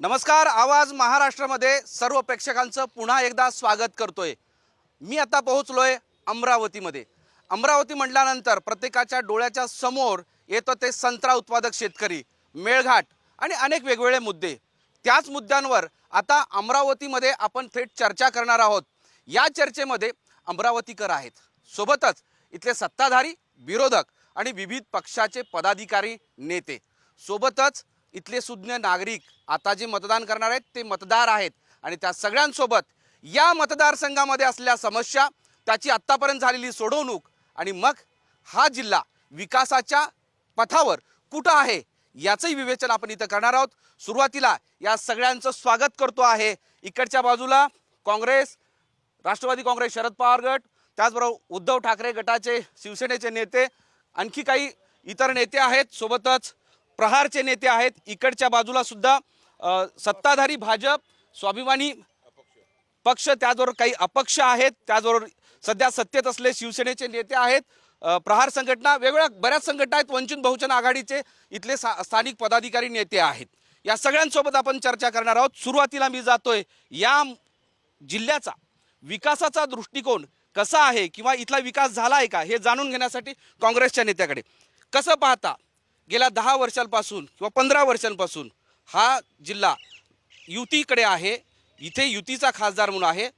नमस्कार आवाज महाराष्ट्रामध्ये सर्व प्रेक्षकांचं पुन्हा एकदा स्वागत करतोय. मी आता पोहोचलोय अमरावतीमध्ये. अमरावती म्हटल्यानंतर प्रत्येकाच्या डोळ्याच्या समोर येतं ते संत्रा उत्पादक शेतकरी मेळघाट आणि अनेक वेगवेगळे मुद्दे. त्याच मुद्द्यांवर आता अमरावतीमध्ये आपण थेट चर्चा करणार आहोत. या चर्चेमध्ये अमरावतीकर आहेत. सोबतच इथले सत्ताधारी विरोधक आणि विविध पक्षाचे पदाधिकारी नेते. सोबतच इथले सुज्ञ नागरिक आता जे मतदान करणार आहेत ते मतदार आहेत. आणि त्या सगळ्यांसोबत या मतदारसंघामध्ये असलेल्या समस्या त्याची आत्तापर्यंत झालेली सोडवणूक आणि मग हा जिल्हा विकासाच्या पथावर कुठं आहे याचंही विवेचन आपण इथं करणार आहोत. सुरुवातीला या सगळ्यांचं स्वागत करतो आहे. इकडच्या बाजूला काँग्रेस राष्ट्रवादी काँग्रेस शरद पवार गट त्याचबरोबर उद्धव ठाकरे गटाचे शिवसेनेचे नेते आणखी काही इतर नेते आहेत. सोबतच प्रहारचे नेते आहेत. इकडच्या बाजूला सुद्धा सत्ताधारी भाजप स्वाभिमानी पक्ष त्याचबरोबर काही अपक्ष आहेत. त्याचबरोबर सध्या सत्तेत असले शिवसेनेचे नेते आहेत. प्रहार संघटना वेगवेगळ्या बऱ्याच संघटना आहेत. वंचित बहुजन आघाडीचे इथले सा स्थानिक पदाधिकारी नेते आहेत. या सगळ्यांसोबत आपण चर्चा करणार आहोत. सुरुवातीला मी जातोय. या जिल्ह्याचा विकासाचा दृष्टिकोन कसा आहे? किंवा इथला विकास झाला आहे का? हे जाणून घेण्यासाठी काँग्रेसच्या नेत्याकडे. कसं पाहता? गेल्या दहा वर्षांपासून किंवा पंधरा वर्षांपासून हा जिल्हा युतीकडे आहे. इथे युतीचा खासदार म्हणून आहे.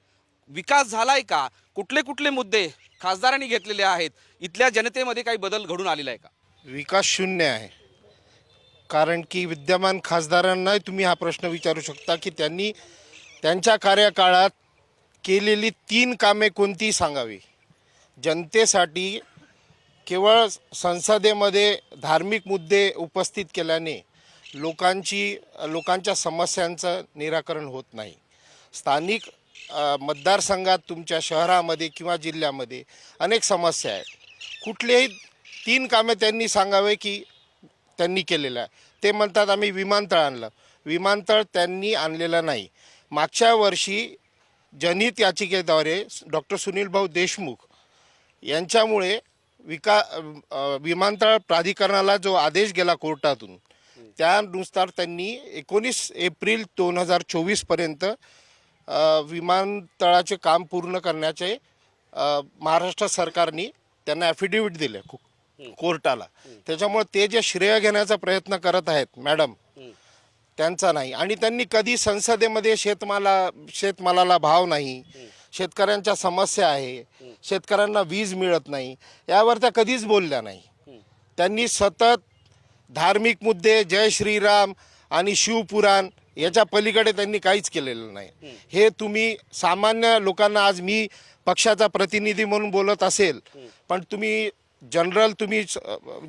विकास झाला आहे का? कुठले कुठले मुद्दे खासदारांनी घेतलेले आहेत? इथल्या जनतेमध्ये काही बदल घडून आलेला आहे का? विकास शून्य आहे. कारण की विद्यमान खासदारांनाही तुम्ही हा प्रश्न विचारू शकता की त्यांनी त्यांच्या कार्यकाळात केलेली तीन कामे कोणती सांगावी? जनतेसाठी केवळ संसदेमध्ये धार्मिक मुद्दे उपस्थित केल्याने लोकांची लोकांच्या समस्यांचं निराकरण होत नाही. स्थानिक मतदारसंघात तुमच्या शहरामध्ये किंवा जिल्ह्यामध्ये अनेक समस्या आहेत. कुठलेही तीन कामे त्यांनी सांगावे की त्यांनी केलेलं आहे. ते म्हणतात आम्ही विमानतळ आणलं. विमानतळ त्यांनी आणलेलं नाही. मागच्या वर्षी जनहित याचिकेद्वारे डॉक्टर सुनील भाऊ देशमुख यांच्यामुळे विका विमानतळ प्राधिकरणाला जो आदेश गेला कोर्टातून त्यानुसार त्यांनी एकोणीस एप्रिल दोन हजार चोवीसपर्यंत विमानतळाचे काम पूर्ण करण्याचे महाराष्ट्र सरकारने त्यांना ॲफिडेविट दिले कोर्टाला. त्याच्यामुळे ते जे श्रेय घेण्याचा प्रयत्न करत आहेत मॅडम त्यांचा नाही. आणि त्यांनी कधी संसदेमध्ये शेतमाला शेतमालाला भाव नाही शेतकऱ्यांच्या समस्या आहे शेतकऱ्यांना वीज मिळत नाही यावर त्या कधीच बोलल्या नाही. त्यांनी सतत धार्मिक मुद्दे जय श्रीराम आणि शिवपुराण याच्या पलीकडे त्यांनी काहीच केलेलं नाही. हे तुम्ही सामान्य लोकांना आज मी पक्षाचा प्रतिनिधी म्हणून बोलत असेल पण तुम्ही जनरल तुम्ही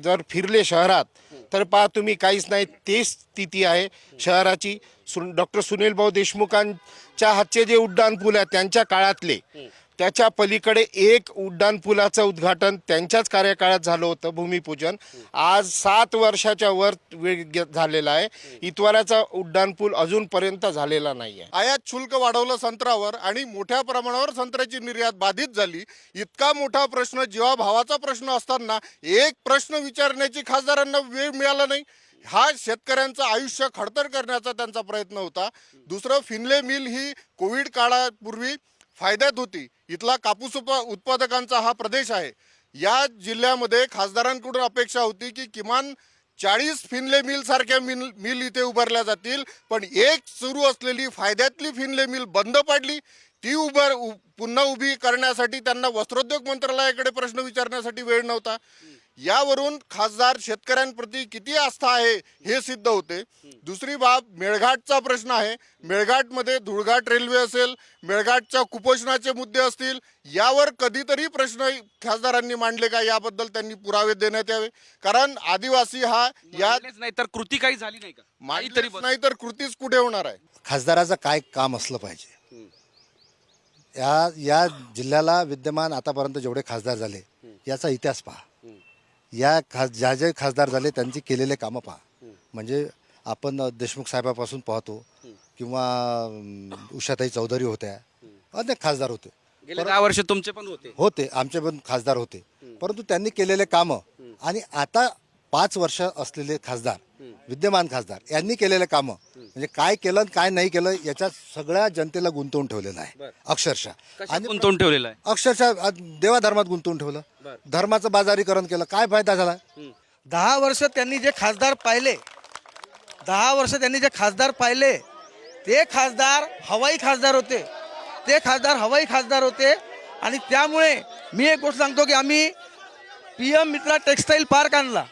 जर फिरले शहरात तर पहा तुम्ही काहीच नाही तेच स्थिती आहे शहराची. सु डॉक्टर सुनील भाऊ देशमुखांच्या हातचे जे उड्डाणपूल आहे त्यांच्या काळातले. त्याच्या पलीकडे एक उड्डाणपुलाचं उद्घाटन त्यांच्याच कार्यकाळात झालं होतं भूमिपूजन. आज सात वर्षाच्या वर वेळ झालेला आहे. इतवाराचा उड्डाणपूल अजूनपर्यंत झालेला नाही आहे आयात शुल्क वाढवलं संत्र्यावर आणि मोठ्या प्रमाणावर संत्र्याची निर्यात बाधित झाली. इतका मोठा प्रश्न जेव्हा भावाचा प्रश्न असताना एक प्रश्न विचारण्याची खासदारांना वेळ मिळाला नाही. हा शेतकऱ्यांचं आयुष्य खडतर करण्याचा त्यांचा प्रयत्न होता. दुसरं फिनले मिल ही कोविड काळापूर्वी फायद्यात होती. इथला कापूस उप उत्पादकांचा हा प्रदेश आहे. या जिल्ह्यामध्ये खासदारांकडून अपेक्षा होती की किमान चाळीस फिनले मिल सारख्या मिल मिल इथे उभारल्या जातील. पण एक सुरू असलेली फायद्यातली फिनले मिल बंद पाडली. ती उभार उ- पुन्हा उभी करण्यासाठी त्यांना वस्त्रोद्योग मंत्रालयाकडे प्रश्न विचारण्यासाठी वेळ नव्हता. यावरून खासदार शेतकऱ्यांप्रती किती आस्था आहे हे सिद्ध होते. दुसरी बाब मेळघाटचा प्रश्न आहे. मेळघाटमध्ये धुळघाट रेल्वे असेल मेळघाटच्या कुपोषणाचे मुद्दे असतील यावर कधीतरी प्रश्न खासदारांनी मांडले का? याबद्दल त्यांनी पुरावे देण्यात यावे. कारण आदिवासी हा या नाही तर कृती काही झाली नाही का? मांडलेच नाही तर कृतीच कुठे होणार आहे? खासदाराचं काय काम असलं पाहिजे? या या जिल्ह्याला विद्यमान आतापर्यंत जेवढे खासदार झाले याचा इतिहास पहा. या खास ज्या जे खासदार झाले त्यांची केलेले कामं पहा. म्हणजे आपण देशमुख साहेबापासून पाहतो किंवा अं, उषाताई चौधरी होत्या. अनेक खासदार होते. गेले दहा वर्ष तुमचे पण होते. होते आमचे पण खासदार होते. परंतु त्यांनी केलेले कामं. आणि आता पाच वर्ष असलेले खासदार विद्यमान खासदार यांनी केलेले कामं म्हणजे काय केलं आणि काय नाही केलं याच्यात सगळ्या जनतेला गुंतवून ठेवलेलं आहे. अक्षरशः. कशात गुंतवून ठेवलेलं आहे? अक्षरशः देवाधर्मात गुंतवून ठेवलं. धर्माचं बाजारीकरण केलं. काय फायदा झाला? दहा वर्ष त्यांनी जे खासदार पाहिले दहा वर्ष त्यांनी जे खासदार पाहिले ते खासदार हवाई खासदार होते. ते खासदार हवाई खासदार होते. आणि त्यामुळे मी एक गोष्ट सांगतो की आम्ही P M Mitra textile park आणला.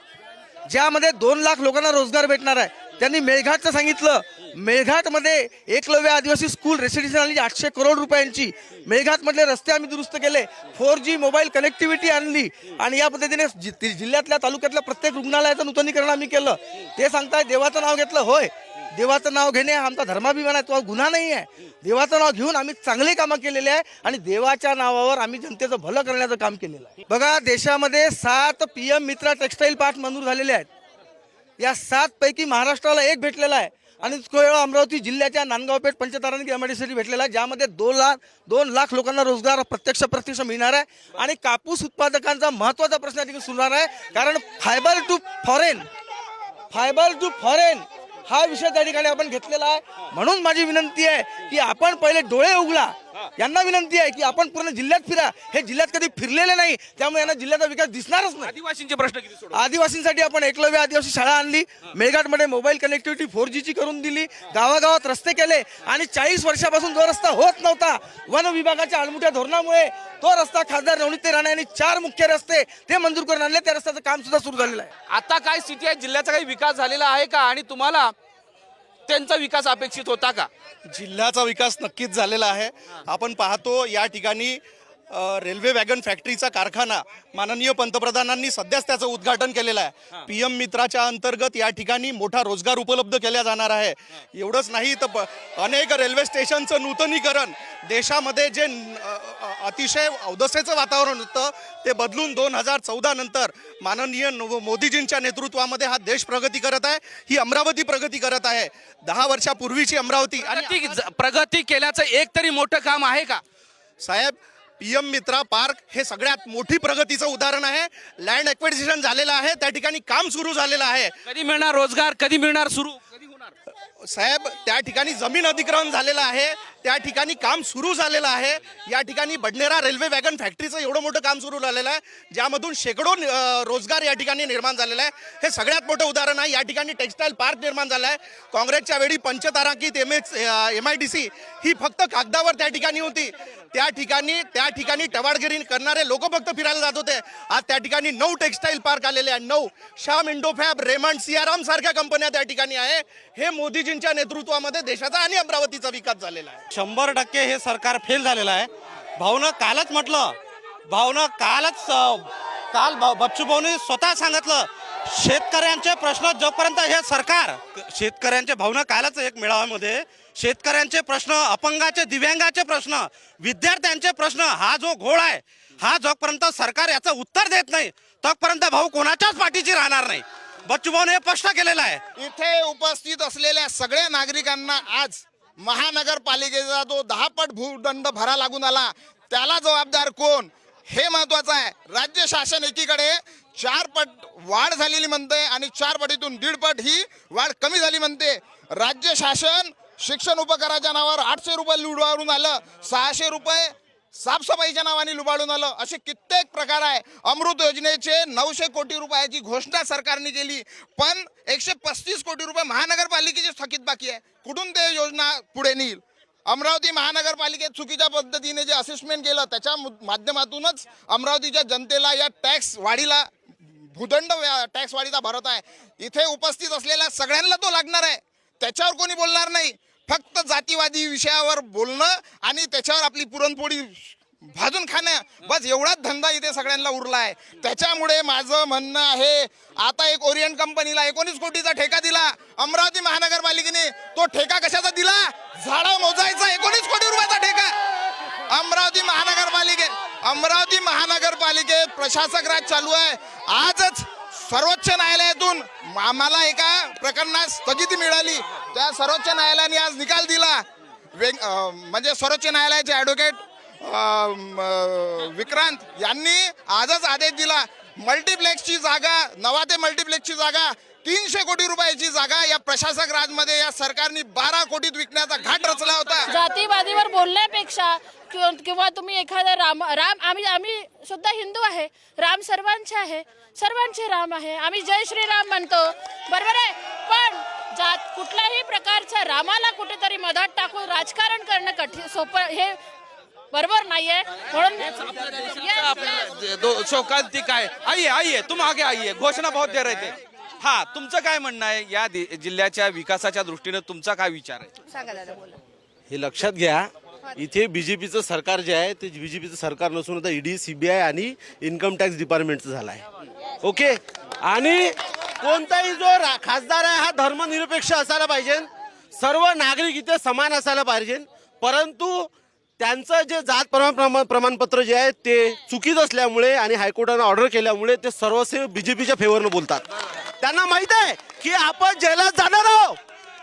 ज्यामध्ये दोन लाख लोकांना रोजगार भेटणार आहे. त्यांनी मेळघाटचं सांगितलं. मेळघाटमध्ये एकलव्य आदिवासी स्कूल रेसिडेन्शियल आणि आठशे करोड रुपयांची. मेळघाटमधले रस्ते आम्ही दुरुस्त केले. फोर जी मोबाईल कनेक्टिव्हिटी आणली. आणि या पद्धतीने जिल्ह्यातल्या तालुक्यातल्या प्रत्येक रुग्णालयाचं नूतनीकरण आम्ही केलं. ते सांगताय देवाचं नाव घेतलं. होय. देवाचं नाव घेणे हा आमचा धर्माभिमान आहे तो गुन्हा नाही आहे. देवाचं नाव घेऊन आम्ही चांगली कामं केलेले आहे आणि देवाच्या नावावर आम्ही जनतेचं भलं करण्याचं काम केलेलं आहे. बघा देशामध्ये सात P M Mitra textile park मंजूर झालेले आहेत. या सात पैकी महाराष्ट्राला एक भेटलेला आहे. आणि तो अमरावती जिल्ह्याच्या नांदगाव पेठ पंचतारांनी भेटलेला आहे ज्यामध्ये दोन लाख दोन लाख लोकांना रोजगार प्रत्यक्ष प्रत्यक्ष मिळणार आहे. आणि कापूस उत्पादकांचा महत्त्वाचा प्रश्न या ठिकाणी सुटणार आहे कारण fibre to foreign fibre to foreign हा विषय त्या ठिकाणी आपण घेतलेला आहे. म्हणून माझी विनंती आहे की आपण पहिले डोळे उघडा. यांना विनंती आहे की आपण पूर्ण जिल्ह्यात फिरा. हे जिल्ह्यात कधी फिरलेले नाही त्यामुळे यांना जिल्ह्याचा विकास दिसणारच नाही. आदिवासींचे प्रश्न किती आदिवासींसाठी आपण एकलव्य आदिवासी शाळा आणली मेळघाटमध्ये मोबाईल कनेक्टिव्हिटी फोर ची करून दिली गावागावात रस्ते केले आणि चाळीस वर्षापासून जो रस्ता होत नव्हता वन विभागाच्या आडमुठ्या धोरणामुळे तो रस्ता खासदार नवनीत राणे यांनी चार मुख्य रस्ते ते मंजूर करून आणले. त्या रस्त्याचं काम सुद्धा सुरू झालेलं आहे. आता काय स्थिती आहे? जिल्ह्याचा काही विकास झालेला आहे का? आणि तुम्हाला त्यांचा विकास अपेक्षित होता का? जिल्ह्याचा विकास नक्कीच झालेला आहे. आपण पाहतो या ठिकाणी रेल्वे वॅगन फॅक्टरीचा कारखाना माननीय पंतप्रधानांनी सध्याच त्याचं उद्घाटन केलेलं आहे. पी एम मित्राच्या अंतर्गत या ठिकाणी मोठा रोजगार उपलब्ध केला जाणार आहे. एवढंच नाही तर अनेक रेल्वे स्टेशनचं नूतनीकरण देशामध्ये जे अतिशय अवदसेचं वातावरण होतं ते बदलून दोन हजार चौदा नंतर माननीय मोदीजींच्या नेतृत्वामध्ये हा देश प्रगती करत आहे ही अमरावती प्रगती करत आहे. दहा वर्षापूर्वीची अमरावती आणि प्रगती केल्याचं एक तरी मोठं काम आहे का? साहेब पी एम मित्रा पार्क हे सगळ्यात मोठी प्रगतीचं उदाहरण आहे. लँड एक्विजिशन झालेलं आहे. त्या ठिकाणी काम सुरू झालेलं आहे. कधी मिळणार रोजगार? कधी मिळणार सुरू? कधी होणार? साहेब त्या ठिकाणी जमीन अधिग्रहण झालेलं आहे. त्या ठिकाणी काम सुरू झालेलं आहे. या ठिकाणी बडनेरा रेल्वे वॅगन फॅक्टरीचं एवढं मोठं काम सुरू झालेलं आहे ज्यामधून शेकडो रोजगार या ठिकाणी निर्माण झालेला आहे. हे सगळ्यात मोठं उदाहरण आहे. या ठिकाणी टेक्स्टाईल पार्क निर्माण झाला आहे. काँग्रेसच्या वेळी पंचतारांकित M H M I D C ही फक्त कागदावर त्या ठिकाणी होती. त्या ठिकाणी त्या ठिकाणी टवाडगिरी करणारे लोक फक्त फिरायला जात होते. आज त्या ठिकाणी नऊ टेक्स्टाईल पार्क आलेले आहे नऊ. श्याम इंडोफॅब रेमंड सियाराम सारख्या कंपन्या त्या ठिकाणी आहे. हे मोदीजींच्या नेतृत्वामध्ये देशाचा आणि अमरावतीचा विकास झालेला आहे. शंभर टक्के हे सरकार फेल झालेलं आहे. भाऊनं कालच म्हटलं. भाऊनं कालच काल बच्चू भाऊने स्वतः सांगितलं शेतकऱ्यांचे प्रश्न जोपर्यंत हे सरकार शेतकऱ्यांचे भावना कालच एक मेळाव्यामध्ये शेतकऱ्यांचे प्रश्न अपंगाचे दिव्यांगाचे प्रश्न विद्यार्थ्यांचे प्रश्न हा जो घोळ आहे हा जोपर्यंत सरकार याचं उत्तर देत नाही तोपर्यंत भाऊ कोणाच्याच पाठीची राहणार नाही. बच्चू भाऊने हे स्पष्ट केलेलं आहे. इथे उपस्थित असलेल्या सगळ्या नागरिकांना आज महानगरपालिकेचा जो दहा पट भूदंड भरा लागून आला त्याला जबाबदार कोण? हे महत्वाचं आहे. राज्य शासन एकीकडे चार पट वाढ झालेली म्हणते आणि चार पटीतून दीड पट ही वाढ कमी झाली म्हणते. राज्य शासन शिक्षण उपकराच्या नावावर आठशे रुपये लुडवारून आलं. सहाशे रुपये साफसफाईच्या नावाने लुबाडून आलं. असे कित्येक प्रकार आहे. अमृत योजनेचे नऊशे कोटी रुपयाची घोषणा सरकारने केली. पण एकशे पस्तीस कोटी रुपये महानगरपालिकेचे थकीत बाकी आहे. कुठून ते योजना पुढे नेईल? अमरावती महानगरपालिकेत चुकीच्या पद्धतीने जे असेसमेंट केलं त्याच्या माध्यमातूनच अमरावतीच्या जनतेला या टॅक्स वाढीला भूदंड टॅक्स वाढीचा भरत आहे. इथे उपस्थित असलेल्या सगळ्यांना तो लागणार आहे. त्याच्यावर कोणी बोलणार नाही. फक्त जातीवादी विषयावर बोलणं आणि त्याच्यावर आपली पुरणपोळी भाजून खाणं. बस एवढाच धंदा इथे सगळ्यांना उरला आहे त्याच्यामुळे माझं म्हणणं आहे आता एक ओरिएंट कंपनीला एकोणीस कोटीचा ठेका दिला. अमरावती महानगरपालिकेने तो ठेका कशाचा दिला? झाडं मोजायचा एकोणीस कोटी रुपयाचा ठेका. अमरावती महानगरपालिकेत अमरावती महानगरपालिकेत प्रशासक राज चालू आहे. आजच सर्वोच्च न्यायालयातून आम्हाला एका प्रकरणात स्थगिती मिळाली. त्या सर्वोच्च न्यायालयाने आज निकाल दिला. वेग म्हणजे सर्वोच्च न्यायालयाचे ॲडव्होकेट विक्रांत यांनी आजच आदेश दिला. मल्टिप्लेक्सची जागा नवा ते मल्टिप्लेक्सची जागा तीनशे कोटी रुपयाची जागा या प्रशासक राजमध्ये या सरकारने बारा कोटीत विकण्याचा घाट रचला होता. जातीवादीवर बोलण्यापेक्षा किंवा किंवा तुम्ही एखादा राम राम आम्ही आम्ही सुद्धा हिंदू आहे. राम सर्वांचे आहे. सर्वांचे राम आहे. आम्ही जय श्रीराम म्हणतो. बरोबर आहे? पण जात कुठल्याही प्रकारच्या रामाला कुठेतरी मदत टाकून राजकारण करणं कठीण सोपं हे बरोबर नाहीये. म्हणून शोकांती काय? आइए आइए तुम आगे आइए घोषणा बहुत दे रहे थे. हा तुमचं काय म्हणणं आहे? या दि- जिल्ह्याच्या विकासाच्या दृष्टीने तुमचा काय विचार आहे? सांगा दादा बोला. हे लक्षात घ्या. इथे बीजेपीचं सरकार जे आहे ते बीजेपीचं सरकार नसून आता ईडी सीबीआय आणि इन्कम टॅक्स डिपार्टमेंटचं झालं आहे ओके? आणि कोणताही जो खासदार आहे हा धर्मनिरपेक्ष असायला पाहिजे. सर्व नागरिक इथे समान असायला पाहिजे. परंतु त्यांचं जे जात प्रमाण प्रमाणपत्र जे आहे ते चुकीत असल्यामुळे आणि हायकोर्टानं ऑर्डर केल्यामुळे ते सर्वस्व बीजेपीच्या फेवरनं बोलतात. त्यांना माहीत आहे की आपण जेलात जाणार आहोत.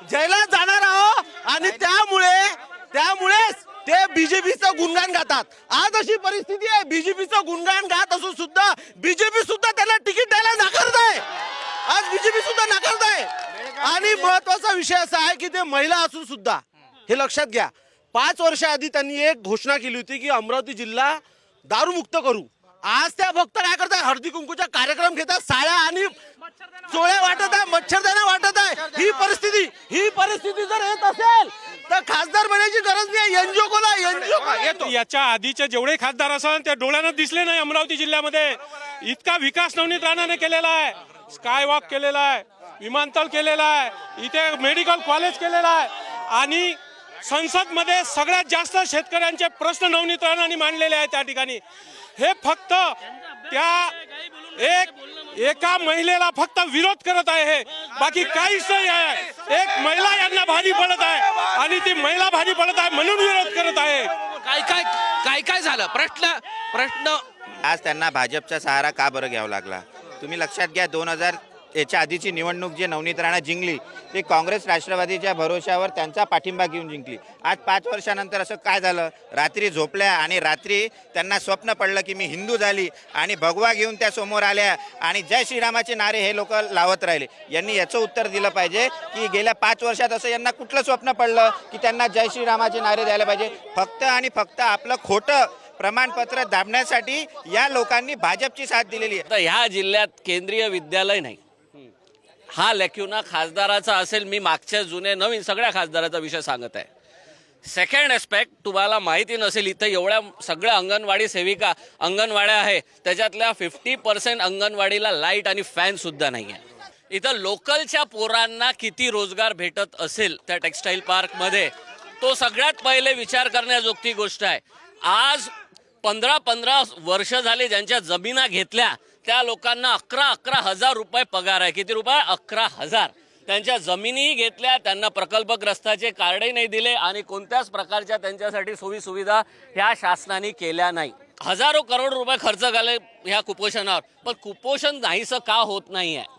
जेलात जाणार आहोत आणि त्यामुळे त्यामुळेच ते बीजेपीचं गुणगान गातात. आज अशी परिस्थिती आहे बीजेपीचं गुणगान गात असून सुद्धा बीजेपी सुद्धा त्यांना तिकीट द्यायला नाकारत आहे. आज बीजेपी सुद्धा नाकारत आहे. आणि महत्त्वाचा विषय असा आहे की ते महिला असून सुद्धा हे लक्षात घ्या. पाच वर्षाआधी त्यांनी एक घोषणा केली होती की अमरावती जिल्हा दारूमुक्त करू. आज त्या फक्त काय करतात? हळदी कुंकूचा कार्यक्रम घेतात साड्या आणि चोळ्या वाटत आहे मच्छरदाण्या वाटत आहे. ही परिस्थिती ही परिस्थिती जर येत असेल मला खासदार बनायची गरज नाही एनजीओ कोला एनजीओ येतो याच्या आधीचे जेवढे खासदार असन ते डोळ्यानं दिसले नाही अमरावती जिल्ह्यामध्ये. इतका विकास नवनीत राणाने केलेला आहे. स्काय वॉक केलेला आहे. विमानतळ केलेला आहे. इथे मेडिकल कॉलेज केलेला आहे. आणि संसदमध्ये सगळ्यात जास्त शेतकऱ्यांचे प्रश्न नवनीत राणाने मांडलेले आहेत त्या ठिकाणी. हे फक्त त्या एक एका महिलेला फक्त विरोध करत आहे हे. बाकी काहीच नाही आहे. एक महिला यांना भारी पडत आहे आणि ती महिला भारी पडत आहे म्हणून विरोध करत आहे. काय काय काय काय झालं? प्रश्न प्रश्न. आज त्यांना भाजपचा सहारा का बरं घ्यावा लागला? तुम्ही लक्षात घ्या दोन हजार याच्या आधीची निवडणूक जे नवनीत राणा जिंकली ते काँग्रेस राष्ट्रवादीच्या भरोश्यावर त्यांचा पाठिंबा घेऊन जिंकली. आज पाच वर्षानंतर असं काय झालं? रात्री झोपल्या आणि रात्री त्यांना स्वप्न पडलं की मी हिंदू झाली आणि भगवा घेऊन त्या समोर आल्या आणि जय श्रीरामाचे नारे हे लोक लावत राहिले. यांनी याचं उत्तर दिलं पाहिजे की गेल्या पाच वर्षात असं यांना कुठलं स्वप्न पडलं की त्यांना जय श्रीरामाचे नारे द्यायला पाहिजे? फक्त आणि फक्त आपलं खोटं प्रमाणपत्र दाबण्यासाठी या लोकांनी भाजपची साथ दिलेली आहे. तर ह्या जिल्ह्यात केंद्रीय विद्यालय नाही. हा लॅक्युना खासदाराचा असेल मी मागच्या जुने नवीन सगळ्या खासदाराचा विषय सांगत आहे. सेकंड एस्पेक्ट तुम्हाला माहिती नसेल इथं एवढ्या सगळ्या अंगणवाडी सेविका अंगणवाड्या आहे त्याच्यातल्या फिफ्टी पर्सेंट अंगणवाडीला लाइट आणि फॅन सुद्धा नाही आहे इथं लोकलच्या पोरांना किती रोजगार भेटत असेल त्या टेक्स्टाईल पार्कमध्ये तो सगळ्यात पहिले विचार करण्याजोगती गोष्ट आहे. आज पंधरा पंधरा वर्ष झाले ज्यांच्या जमिना घेतल्या त्या लोकांना अकरा अकरा हजार रुपये पगार आहे. किती रुपये? अकरा हजार. त्यांच्या जमिनीही घेतल्या त्यांना प्रकल्पग्रस्ताचे कार्डही नाही दिले आणि कोणत्याच प्रकारच्या त्यांच्यासाठी सोयीसुविधा ह्या शासनाने केल्या नाही. हजारो करोड रुपये खर्च झाले ह्या कुपोषणावर. पण कुपोषण नाहीसं का होत नाही आहे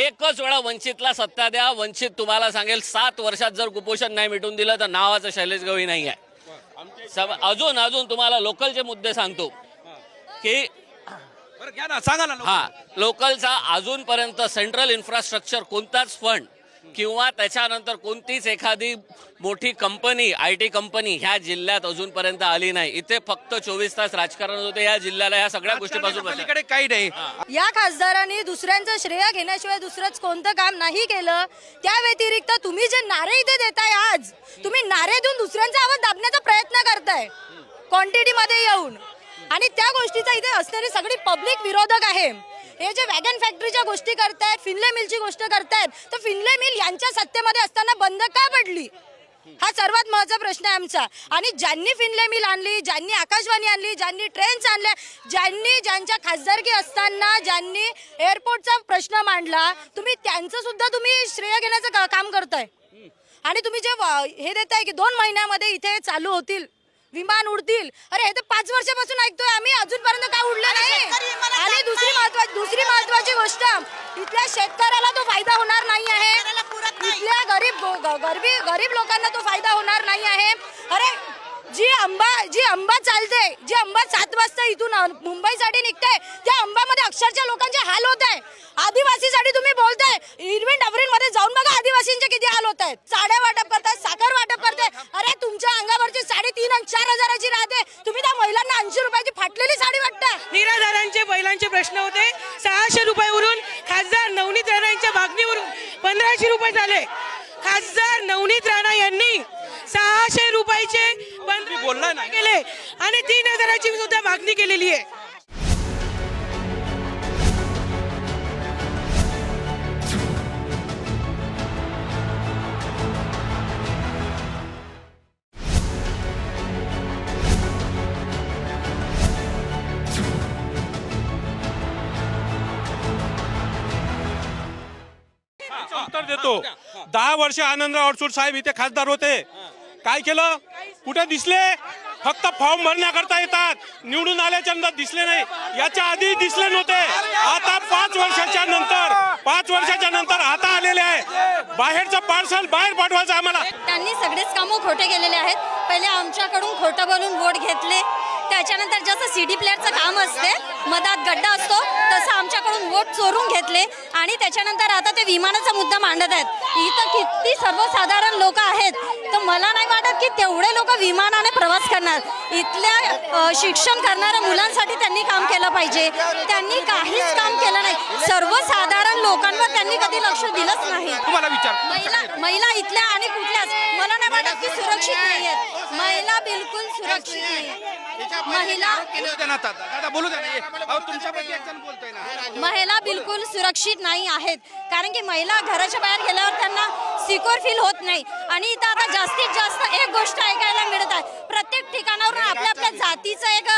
एकच वेळा वंचितला सत्ता द्या. वंचित तुम्हाला सांगेल सात वर्षात जर कुपोषण नाही मिटून दिलं तर नावाचं शैलेश गवई नाही आहे अजून अजून तुम्हाला लोकलचे मुद्दे सांगतो. की बरं घ्या ना सांगा ना हा लोकलचा अजूनपर्यंत सेंट्रल इन्फ्रास्ट्रक्चर कोणताच फंड किंवा त्याच्यानंतर कोणतीच एखादी मोठी कंपनी आय टी कंपनी ह्या जिल्ह्यात अजूनपर्यंत आली नाही. इथे फक्त चोवीस तास राजकारण होते या जिल्ह्याला या सगळ्या गोष्टीपासून बचाव. पलीकडे काही नाही. या खासदारांनी दुसऱ्यांचं श्रेय घेण्याशिवाय दुसरंच कोणतं काम नाही केलं. त्या व्यतिरिक्त तुम्ही जे नारे इथे देताय आज तुम्ही नारे देऊन दुसऱ्यांचा आवाज दाबण्याचा प्रयत्न करताय. क्वांटिटी मध्ये येऊन. आणि त्या गोष्टीचा इथे असणारी सगळी पब्लिक विरोधक आहे. हे जे वॅगन फॅक्टरीच्या गोष्टी करतायत फिनले मिलची गोष्ट करतायत तर फिनले मिल यांच्या सत्तेमध्ये असताना बंद का पडली? हा सर्वात महत्त्वाचा प्रश्न आहे आमचा. आणि ज्यांनी फिनले मिल आणली ज्यांनी आकाशवाणी आणली ज्यांनी ट्रेन्स आणल्या ज्यांनी ज्यांच्या खासदारकी असताना ज्यांनी एअरपोर्टचा प्रश्न मांडला तुम्ही त्यांचं सुद्धा तुम्ही श्रेय घेण्याचं का- काम करताय? आणि तुम्ही जे वा- हे देताय की दोन महिन्यामध्ये इथे चालू होतील? विमान उडतील. अरे हे तर पाच वर्षापासून ऐकतोय आम्ही. अजूनपर्यंत काय उडलं नाही. आणि दुसरी महत्वाची दुसरी महत्वाची गोष्ट इथल्या शेतकऱ्याला तो फायदा होणार नाही आहे. इथल्या गरीब गरीब गरीब लोकांना तो फायदा होणार नाही आहे. अरे जी आंबा जी आंबा चालते जी आंबा सात वाजता इथून मुंबईसाठी निघते. त्या आंबामध्ये अक्षरशः लोकांचे हाल होत. आहे आदिवासीसाठी तुम्ही बोलताय इरविन डबरीन मध्ये जाऊन बघा आदिवासींचे किती हाल होत. आहेत साड्या वाटप करताय साखर वाटप करते अरे तुमच्या अंगावरची साडेतीन आणि चार हजाराची राहते. तुम्ही त्या महिलांना ऐंशी रुपयाची फाटलेली साडी वाटता निराधारांचे बैलांचे प्रश्न होते. सहाशे रुपयावरून खासदार नवनीत राणा यांच्या मागणीवरून पंधराशे रुपये झाले. खासदार नवनीत राणा यांनी सहाशे रुपयाचे बोललाय ना. केले. आणि तीन हजाराची सुद्धा मागणी केलेली आहे. उत्तर देतो. दहा वर्ष आनंदराव अडसूळ साहेब इथे खासदार होते. काय केलं? कुठे दिसले? फक्त फॉर्म भरण्याकरता येतात. निवडून आल्याच्यानंतर दिसले नाही. याच्या आधी दिसले नव्हते. आता पाच वर्षाच्या नंतर पाच वर्षाच्या नंतर आता आलेले आहे. बाहेरचं पार्सल बाहेर पाठवायचं आम्हाला. त्यांनी सगळेच कामं खोटे केलेले आहेत. पहिले आमच्याकडून खोटं बोलून वोट घेतले. त्याच्यानंतर जसं सी डी प्लेअरचं काम असते मधात गड्डा असतो तसं आमच्याकडून वोट चोरून घेतले आणि त्याच्यानंतर आता ते विमानाचा मुद्दा मांडत आहेत. इथं किती सर्वसाधारण लोक आहेत. तर मला नाही वाटत की तेवढे लोक विमानाने प्रवास करणार. इथल्या शिक्षण करणाऱ्या मुलांसाठी त्यांनी काम केलं पाहिजे. त्यांनी काहीच काम केलं नाही. सर्वसाधारण लोकांवर त्यांनी कधी लक्ष दिलंच नाही. महिला महिला इथल्या आणि कुठल्याच. मला नाही वाटत की सुरक्षित नाही आहेत महिला बिलकुल सुरक्षित नाही महिला केले होते. ना आता. दादा बोलू द्या ना. अहो, तुमच्यापैकी एक जण बोलतोय ना. महिला बिलकुल सुरक्षित नाही आहेत. कारण की महिला घराच्या बाहेर गेल्यावर त्यांना सिक्युअर फील होत नाही. आणि इथं आता जास्तीत जास्त एक गोष्ट ऐकायला मिळत आहे. प्रत्येक ठिकाणावरून आपल्या आपल्या जातीचं एक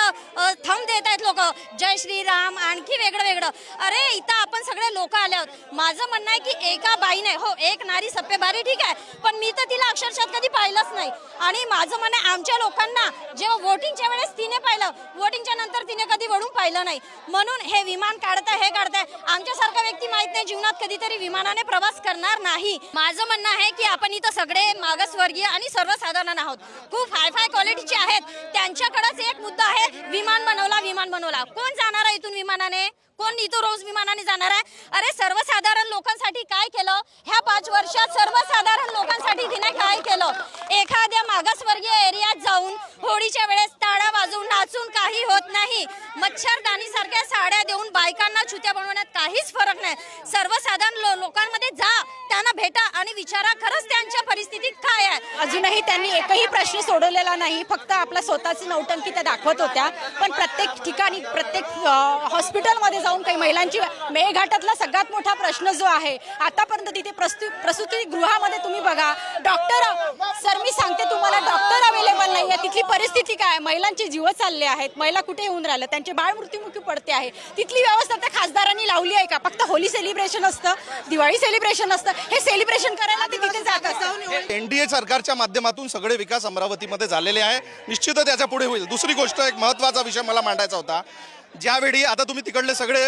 थंब देत आहेत लोक. जय श्रीराम आणखी वेगळं वेगळं. अरे इथं आपण सगळे लोक आले आहोत. माझं म्हणणं आहे की एका बाईने हो एक नारी सप्पेबारी ठीक आहे. पण मी तर तिला अक्षरशः कधी पाहिलंच नाही. आणि माझं म्हणणं आहे आमच्या लोकांना जेव्हा वोटिंगच्या वेळेस तिने पाहिलं. वोटिंगच्या नंतर तिने कधी वळून पाहिलं नाही. म्हणून हे विमान काढताय हे काढताय. आमच्यासारखा व्यक्ती माहीत नाही जीवनात कधीतरी विमानाने प्रवास करणार नाही. माझं म्हणणं आहे की आपण इथं सगळे मागासवर्गीय आणि सर्वसाधारण आहोत. खूप हाय फाय क्वालिटीचे आहेत. त्यांच्याकडेच एक मुद्दा आहे विमान बनवला विमान बनवला. कोण जाणार आहे इथून विमानाने? कोण इथं रोज विमानाने जाणार आहे? अरे सर्वसाधारण लोकांसाठी काय केलं? ह्या पाच वर्षात सर्वसाधारण लोकांसाठी तिने काय केलं? एखाद्या मागासवर्गीय एरियात जाऊन होळीच्या वेळेस नाही. मच्छरदानी सारख्या साड्या देऊन बायकांना छुत्या बनवण्यात काहीच फरक नाही. सर्वसाधारण लो- लोकांमध्ये जा त्यांना भेटा आणि विचारा खरंच त्यांच्या परिस्थितीत काय आहे? अजूनही त्यांनी एकही प्रश्न सोडवलेला नाही फक्त आपला स्वतःची नौटंकी त्या दाखवत होत्या. पण प्रत्येक ठिकाणी प्रत्येक हॉस्पिटलमध्ये जाऊन काही महिलांची मेळघाटातला सगळ्यात मोठा प्रश्न जो आहे आतापर्यंत तिथे प्रस्तु प्रसूती गृहामध्ये तुम्ही बघा. डॉक्टर सर मी सांगते तुम्हाला डॉक्टर अवेलेबल नाही आहे. तिथली परिस्थिती काय महिलांचे जीव चालले आहेत. महिला कुठे येऊन राहिल्या? त्यांचे बाळ मृत्युमुखी पडते आहे. तिथली व्यवस्था त्या खासदारांनी लावली आहे का? फक्त होली सेलिब्रेशन असतं दिवाळी सेलिब्रेशन असतं. हे सेलिब्रेशन करायला ते तिथे जात असतात एनडीए सरकारच्या माध्यमातून सगळे विकास अमरावतीमध्ये झालेले आहे. निश्चितच त्याच्या पुढे होईल. दुसरी गोष्ट एक महत्त्वाचा विषय मला मांडायचा होता. ज्यावेळी आता तुम्ही तिकडले सगळे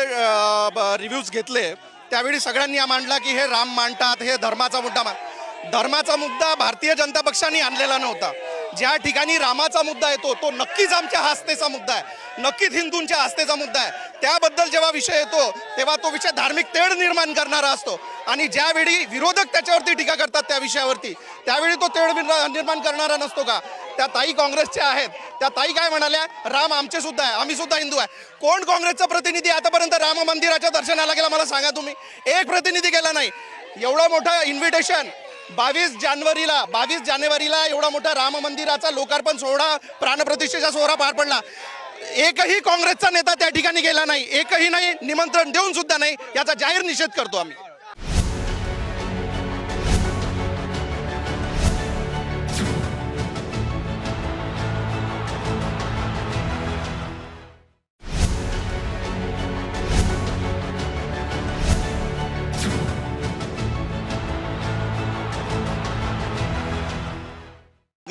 रिव्ह्यूज घेतले त्यावेळी सगळ्यांनी मांडला की हे राम मांडतात हे धर्माचा मुद्दा मा धर्माचा मुद्दा भारतीय जनता पक्षाने आणलेला नव्हता. ज्या ठिकाणी रामाचा मुद्दा येतो तो नक्कीच आमच्या आस्थेचा मुद्दा आहे. नक्कीच हिंदूंच्या आस्थेचा मुद्दा आहे. त्याबद्दल जेव्हा विषय येतो तेव्हा तो विषय धार्मिक तेढ निर्माण करणारा असतो. आणि ज्यावेळी विरोधक त्याच्यावरती टीका करतात त्या विषयावरती त्यावेळी तो तेढ निर्माण करणारा नसतो का? त्या ताई काँग्रेसच्या आहेत. त्या ताई काय म्हणाल्या? राम आमचे सुद्धा आहे आम्ही सुद्धा हिंदू आहे. कोण काँग्रेसचा प्रतिनिधी आतापर्यंत राम मंदिराच्या दर्शनाला गेला मला सांगा तुम्ही. एक प्रतिनिधी गेला नाही. एवढं मोठं इन्व्हिटेशन बावीस जानेवारीला बावीस जानेवारीला एवढा मोठा राम मंदिराचा लोकार्पण सोहळा प्राणप्रतिष्ठेचा सोहळा पार पडला. एकही काँग्रेसचा नेता त्या ठिकाणी गेला नाही. एकही नाही निमंत्रण देऊन सुद्धा नाही याचा जाहीर निषेध करतो आम्ही.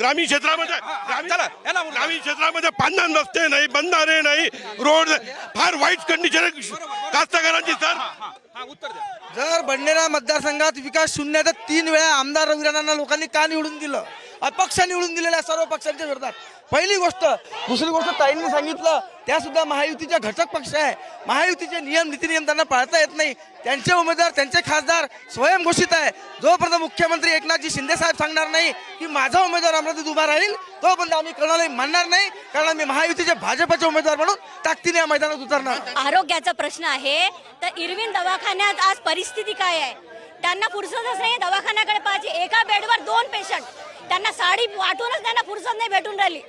ग्रामीण क्षेत्रामध्ये ग्रामीण क्षेत्रामध्ये पांढर रस्ते नाही बंधारे नाही. रोड फार वाईट कंडिशन आहे. कास्तकारांची सर. हा उत्तर द्या. जर बडनेरा मतदारसंघात विकास शून्य तर तीन वेळा आमदार रवी राणांना लोकांनी का निवडून दिलं? अपक्ष निवडून दिलेल्या सर्व पक्षांच्या विरोधात. पहिली गोष्ट दुसरी गोष्ट ताईंनी सांगितलं त्या सुद्धा महायुतीच्या घटक पक्ष आहे. महायुतीचे नियम नीतिनियम त्यांना पाळता येत नाही. त्यांचे उमेदवार त्यांचे खासदार स्वयंघोषित आहे. जोपर्यंत मुख्यमंत्री एकनाथजी शिंदे साहेब सांगणार नाही की माझा उमेदवार अमरावतीत उभा राहील तोपर्यंत आम्ही कोणालाही मानणार नाही. कारण आम्ही महायुतीचे भाजपचे उमेदवार म्हणून ताकदीने या मैदानात उतरणार आरोग्याचा प्रश्न आहे. तर इरविन दवाखान्यात आज परिस्थिती काय आहे? त्यांना फुरसतच नाही दवाखान्याकडे पाहिजे एका बेडवर दोन पेशंट त्यांना साडी वाटूनच त्यांना फुरसत नाही भेटून राहिली.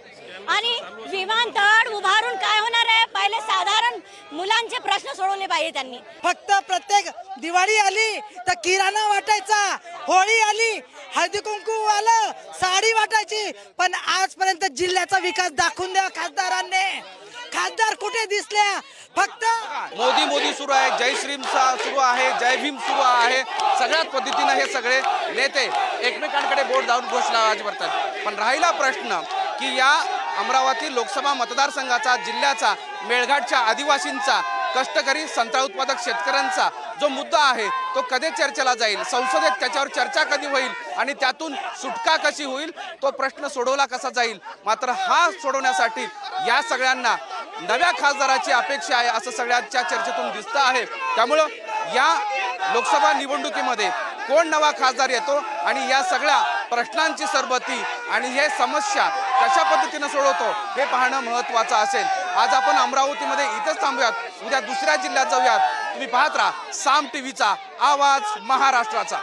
आणि विमानतळ उभारून काय होणार आहे? पहिले साधारण मुलांचे प्रश्न सोडवले पाहिजे त्यांनी. फक्त प्रत्येक दिवाळी आली तर किराणा वाटायचा होळी आली हळदी कुंकू आलं साडी वाटायची. पण आजपर्यंत जिल्ह्याचा विकास दाखवून द्या खासदारांनी. खासदार कुठे दिसल्या? फक्त मोदी मोदी सुरू आहे. जय श्रीम सुरू आहे. जय भीम सुरू आहे. सगळ्याच पद्धतीनं हे सगळे नेते एकमेकांकडे बोट जाऊन घोषणाबाजी करतात पण राहिला प्रश्न की या अमरावती लोकसभा मतदारसंघाचा जिल्ह्याचा मेळघाटच्या आदिवासींचा कष्टकरी संत्रा उत्पादक शेतकऱ्यांचा जो मुद्दा आहे तो कधी चर्चेला जाईल? संसदेत त्याच्यावर चर्चा कधी होईल? आणि त्यातून सुटका कशी होईल? तो प्रश्न सोडवला कसा जाईल? मात्र हा सोडवण्यासाठी या सगळ्यांना नव्या खासदाराची अपेक्षा आहे असं सगळ्यांच्या चर्चेतून दिसतं आहे. त्यामुळं या लोकसभा निवडणुकीमध्ये कोण नवा खासदार येतो आणि या सगळ्या प्रश्नांची सरबती आणि हे समस्या कशा पद्धतीनं सोडवतो हे पाहणं महत्त्वाचं असेल. आज आपण अमरावतीमध्ये इथंच थांबूयात. उद्या दुसऱ्या जिल्ह्यात जाऊयात. तुम्ही पाहत राहा. साम टीव्हीचा आवाज महाराष्ट्राचा.